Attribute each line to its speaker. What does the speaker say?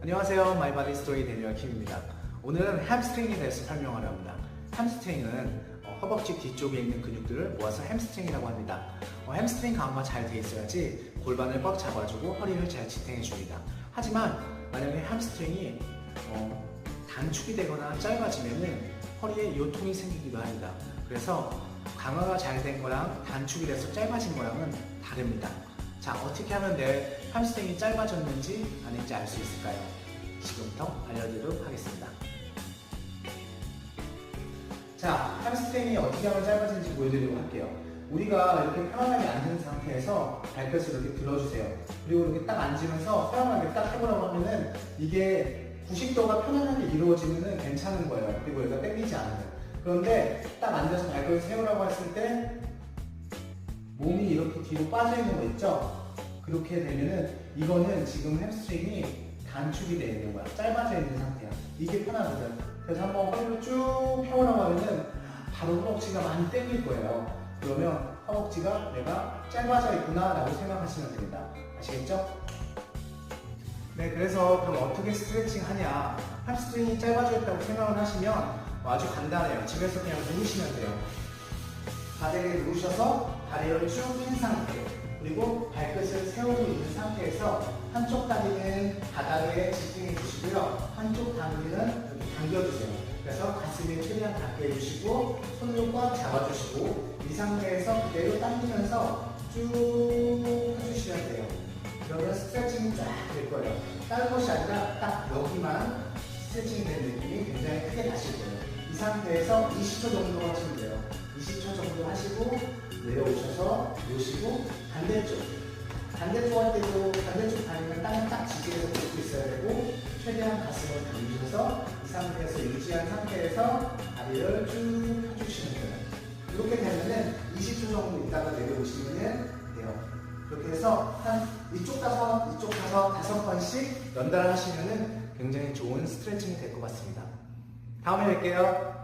Speaker 1: 안녕하세요. 마이바디 스토리 데니얼 킴입니다. 오늘은 햄스트링에 대해서 설명하려 합니다. 햄스트링은 어, 허벅지 뒤쪽에 있는 근육들을 모아서 햄스트링이라고 합니다. 어, 햄스트링 강화가 잘 돼 있어야지 골반을 꽉 잡아주고 허리를 잘 지탱해 줍니다. 하지만 만약에 햄스트링이 어, 단축이 되거나 짧아지면은 허리에 요통이 생기기도 합니다. 그래서 강화가 잘 된 거랑 단축이 돼서 짧아진 거랑은 다릅니다. 자, 어떻게 하면 내 햄스트링이 짧아졌는지 아닌지 알 수 있을까요? 지금부터 알려드리도록 하겠습니다. 자, 햄스트링이 어떻게 하면 짧아지는지 보여드리도록 할게요. 우리가 이렇게 편안하게 앉은 상태에서 발끝을 이렇게 들어주세요. 그리고 이렇게 딱 앉으면서 편안하게 딱 해보라고 하면은 이게 90도가 편안하게 이루어지면은 괜찮은 거예요. 그리고 여기가 땡기지 않아요. 그런데 딱 앉아서 발끝을 세우라고 했을 때몸 이 이렇게 뒤로 빠져 있는 거 있죠? 그렇게 되면은 이거는 지금 햄스트링이 단축이 되어 있는 거야. 짧아져 있는 상태야. 이게 편하거든. 그래서 한번 허리를 쭉 펴보라고 하면은 바로 허벅지가 많이 땡길 거예요. 그러면 허벅지가 내가 짧아져 있구나 라고 생각하시면 됩니다. 아시겠죠? 네, 그래서 그럼 어떻게 스트레칭 하냐? 햄스트링이 짧아져 있다고 생각을 하시면 아주 간단해요. 집에서 그냥 누우시면 돼요. 바닥에 누우셔서 다리를 쭉 핀 상태 그리고 발끝을 세우고 있는 상태에서 한쪽 다리는 바닥에 집중해 주시고요. 한쪽 다리는 당겨주세요. 그래서 가슴이 최대한 닿게 해주시고 손으로 꽉 잡아주시고 이 상태에서 그대로 당기면서 쭉 해주시면 돼요. 그러면 스트레칭이 쫙 될 거예요. 다른 것이 아니라 딱 여기만 스트레칭 된 느낌이 굉장히 크게 나실 거예요. 이 상태에서 20초 정도 하시면 돼요 20초 정도 하시고 내려오셔서 놓으시고 반대쪽 반대쪽 할 때도 반대쪽 다리는 땅에 딱 지지해서 붙고 있어야 되고 최대한 가슴을 당기셔서 이 상태에서 유지한 상태에서 다리를 쭉 펴주시면 돼요. 이렇게 되면은 20초 정도 있다가 내려오시면 돼요. 그렇게 해서 한 이쪽 가서 이쪽 가서 다섯 번씩 연달아 하시면은 굉장히 좋은 스트레칭이 될 것 같습니다. 다음에 뵐게요